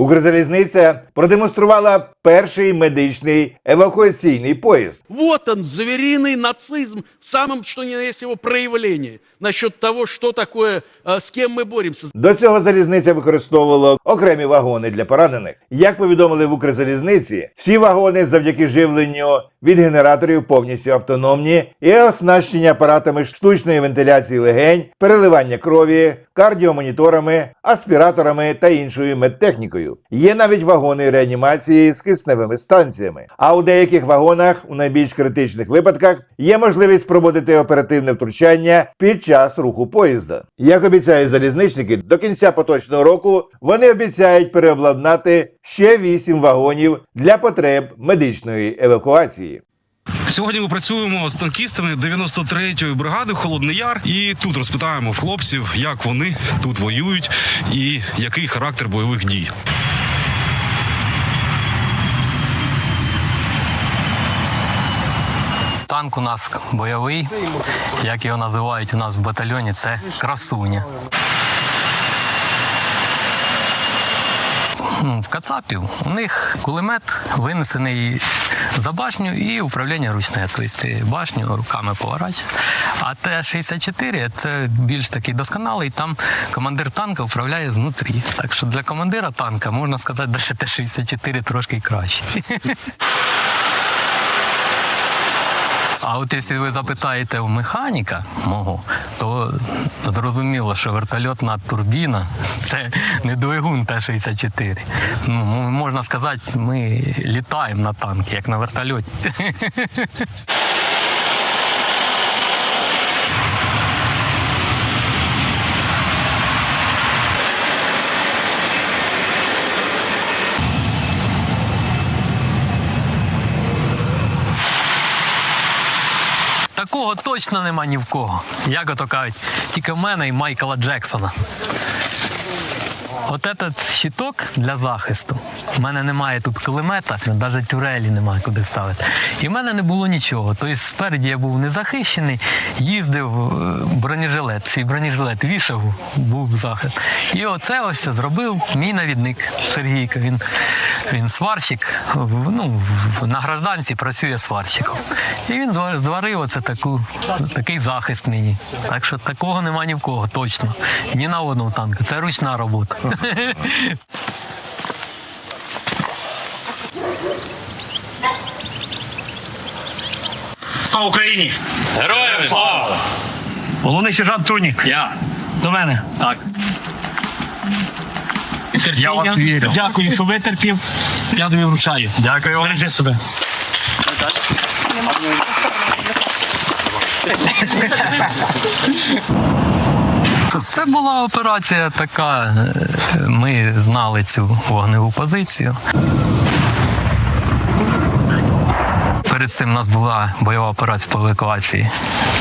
Укрзалізниця продемонструвала перший медичний евакуаційний поїзд. Вот он, звериный нацизм в самом, что ни на есть его проявлении. Насчет того, что такое, э, с кем мы боремся. До цього залізниця використовувала окремі вагони для поранених. Як повідомили в Укрзалізниці, всі вагони завдяки живленню від генераторів повністю автономні і оснащені апаратами штучної вентиляції легень, переливання крові, кардіомоніторами, аспіраторами та іншою медтехнікою. Є навіть вагони реанімації з кисневими станціями. А у деяких вагонах, у найбільш критичних випадках, є можливість проводити оперативне втручання під час руху поїзда. Як обіцяють залізничники, до кінця поточного року вони обіцяють переобладнати ще 8 вагонів для потреб медичної евакуації. Сьогодні ми працюємо з танкістами 93-ї бригади Холодний Яр. І тут розпитаємо хлопців, як вони тут воюють і який характер бойових дій. Танк у нас бойовий, як його називають у нас в батальйоні, це красуня. В Кацапів у них кулемет винесений за башню і управління ручне. Тобто башню руками поворачуєш. А Т-64 це більш такий досконалий, там командир танка управляє знутрі. Так що для командира танка можна сказати, що Т-64 трошки краще. А от якщо ви запитаєте у механіка мого, то зрозуміло, що вертольотна турбіна це не двигун Т-64. Ну, можна сказати, ми літаємо на танки, як на вертольоті. Такого точно нема ні в кого. Як ото кажуть, тільки в мене і Майкла Джексона. От этот щиток для захисту. У мене немає тут кулемета, навіть тюрелі немає куди ставити. І в мене не було нічого. Тобто спереді я був незахищений, їздив е, бронежилет. Свій бронежилет вішав, був захист. І оце ось зробив мій навідник Сергійко. Він, він сварщик, ну, на гражданці працює сварщиком. І він зварив оце таку, такий захист мені. Так що такого нема ні в кого, точно. Ні на одного танка. Це ручна робота. Слава Україні! Героям слава! Головний сержант Турнік. Я. До мене. Так. Я вас вірю. Дякую, що витерпів. Я тобі вручаю. Дякую. Бережи себе. Це була операція така. е, Ми знали цю вогневу позицію. Перед цим у нас була бойова операція по евакуації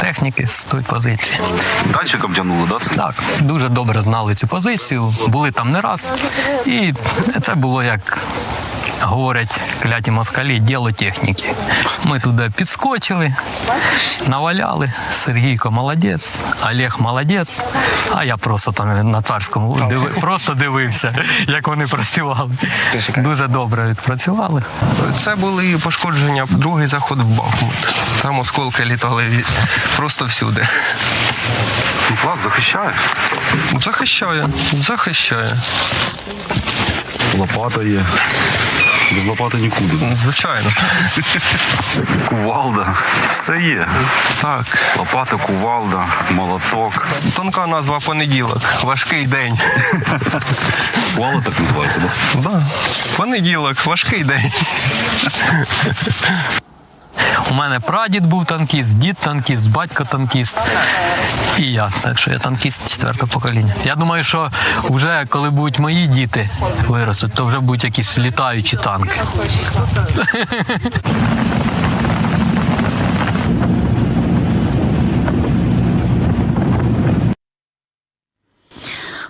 техніки з тої позиції. Датчиком тягнули, да? Це? Так, дуже добре знали цю позицію, були там не раз. І це було як. Говорять кляті москалі, діло техніки. Ми туди підскочили, наваляли. Сергійко молодець, Олег молодець. А я просто там на царському диви, просто дивився, як вони працювали. Дуже добре відпрацювали. Це були пошкодження, другий заход в Бахмут. Там осколки літали просто всюди. Клас захищає. Захищає, захищає. Лопата є. Без лопати нікуди. Звичайно. Кувалда. Все є. Так. Лопата, кувалда, молоток. Тонка назва понеділок. Важкий день. Кувалда так називається, да? Да. Понеділок, важкий день. У мене прадід був танкіст, дід танкіст, батько танкіст. І я. Так що я танкіст четвертого покоління. Я думаю, що вже коли будуть мої діти виростуть, то вже будуть якісь літаючі танки.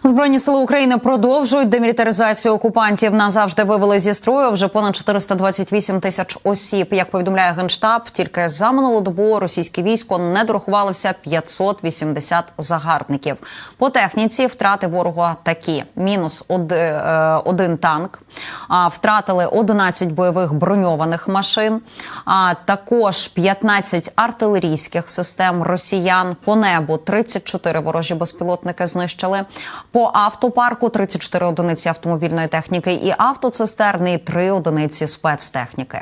Збройні сили України продовжують демілітаризацію окупантів. Назавжди вивели зі строю вже понад 428 тисяч осіб. Як повідомляє генштаб, тільки за минулу добу російське військо не дорахувалося 580 загарбників. По техніці втрати ворога такі: мінус е, один танк, а втратили 11 бойових броньованих машин, а також 15 артилерійських систем росіян. По небу 34 ворожі безпілотники знищили. По автопарку 34 одиниці автомобільної техніки і автоцистерни, і 3 одиниці спецтехніки.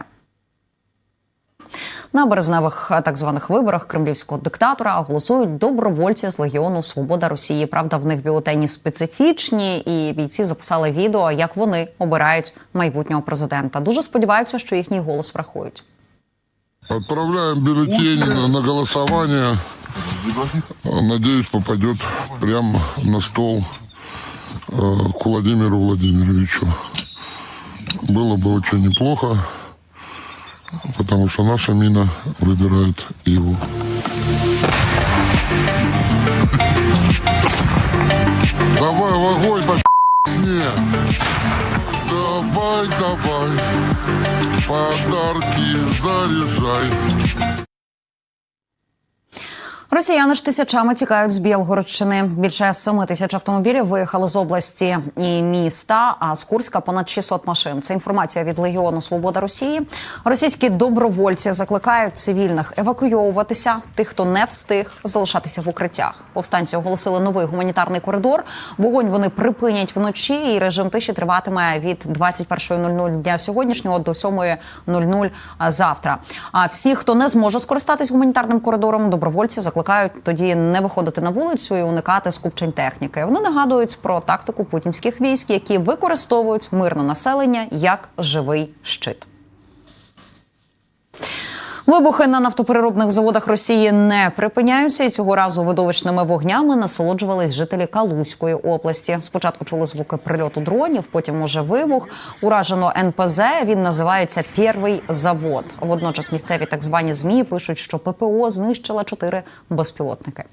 На березневих е, так званих виборах кремлівського диктатора голосують добровольці з легіону Свобода Росії. Правда, в них бюлетені специфічні, і бійці записали відео, як вони обирають майбутнього президента. Дуже сподіваються, що їхній голос врахують. Отправляем бюллетень на голосование. Надеюсь, попадет прямо на стол к Владимиру Владимировичу. Было бы очень неплохо, потому что наша мина выбирает его. Давай в огонь, по. Давай, давай, подарки заряжай. Росіяни ж тисячами тікають з Білгородщини. Більше семи тисяч автомобілів виїхали з області і міста. А з Курська понад 600 машин. Це інформація від Легіону Свобода Росії. Російські добровольці закликають цивільних евакуйовуватися. Тих, хто не встиг залишатися в укриттях. Повстанці оголосили новий гуманітарний коридор. Вогонь вони припинять вночі, і режим тиші триватиме від 21.00 дня сьогоднішнього до 7.00 завтра. А всі, хто не зможе скористатись гуманітарним коридором, добровольці закликають тоді не виходити на вулицю і уникати скупчень техніки. Вони нагадують про тактику путінських військ, які використовують мирне населення як живий щит. Вибухи на нафтопереробних заводах Росії не припиняються, і цього разу видовищними вогнями насолоджувались жителі Калузької області. Спочатку чули звуки прильоту дронів, потім уже вибух. Уражено НПЗ. Він називається Перший завод. Водночас місцеві так звані змі пишуть, що ППО знищила чотири безпілотники.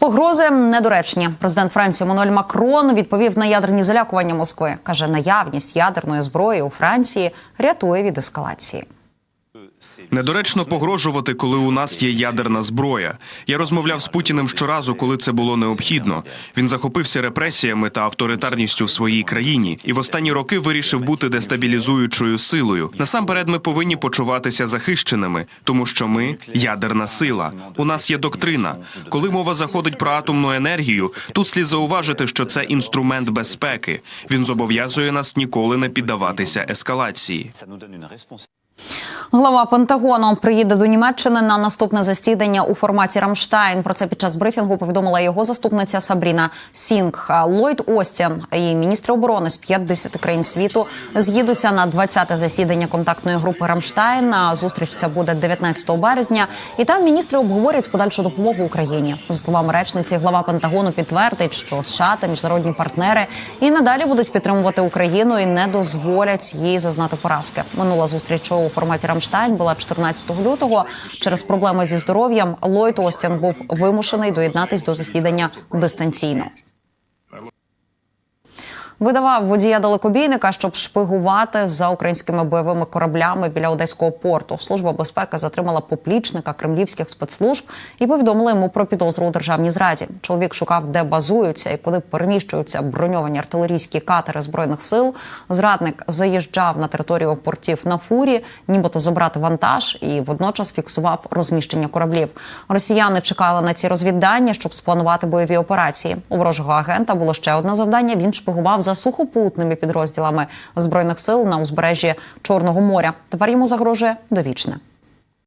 Погрози недоречні. Президент Франції Мануель Макрон відповів на ядерні залякування Москви. каже, наявність ядерної зброї у Франції рятує від ескалації. Недоречно погрожувати, коли у нас є ядерна зброя. Я розмовляв з Путіним щоразу, коли це було необхідно. Він захопився репресіями та авторитарністю в своїй країні і в останні роки вирішив бути дестабілізуючою силою. Насамперед, ми повинні почуватися захищеними, тому що ми ядерна сила. У нас є доктрина. Коли мова заходить про атомну енергію, тут слід зауважити, що це інструмент безпеки. Він зобов'язує нас ніколи не піддаватися ескалації. Глава Пентагону приїде до Німеччини на наступне засідання у форматі Рамштайн. Про це під час брифінгу повідомила його заступниця Сабріна Сінг. Ллойд Остін і міністри оборони з 50 країн світу з'їдуться на 20-те засідання контактної групи Рамштайн. Зустріч ця буде 19 березня, і там міністри обговорять подальшу допомогу Україні. За словами речниці, глава Пентагону підтвердить, що США та міжнародні партнери і надалі будуть підтримувати Україну і не дозволять їй зазнати поразки. Минула зустріч у форматі Рамштайн була 14 лютого. Через проблеми зі здоров'ям Ллойд Остін був вимушений доєднатись до засідання дистанційно. Видавав водія далекобійника, щоб шпигувати за українськими бойовими кораблями біля одеського порту. Служба безпеки затримала поплічника кремлівських спецслужб і повідомила йому про підозру у державній зраді. Чоловік шукав, де базуються і куди переміщуються броньовані артилерійські катери збройних сил. Зрадник заїжджав на територію портів на фурі, нібито забрати вантаж, і водночас фіксував розміщення кораблів. Росіяни чекали на ці розвіддання, щоб спланувати бойові операції. У ворожого агента було ще одне завдання. Він шпигував за сухопутними підрозділами збройних сил на узбережжі Чорного моря. Тепер йому загрожує довічне.